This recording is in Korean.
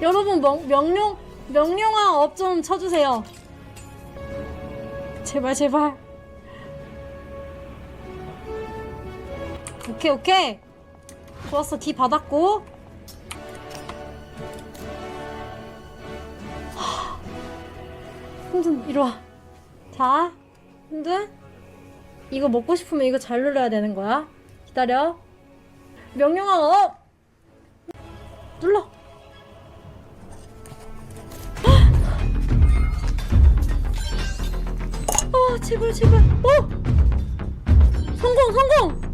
여러분 명, 명령 명령아 업좀 쳐주세요. 제발 제발. 오케이 오케이. 좋았어 D 받았고. 하. 힘든 이리 와. 자, 힘든. 이거 먹고 싶으면 이거 잘 눌러야 되는 거야. 기다려. 명령아 업. 아 제발 제발 어? 성공 성공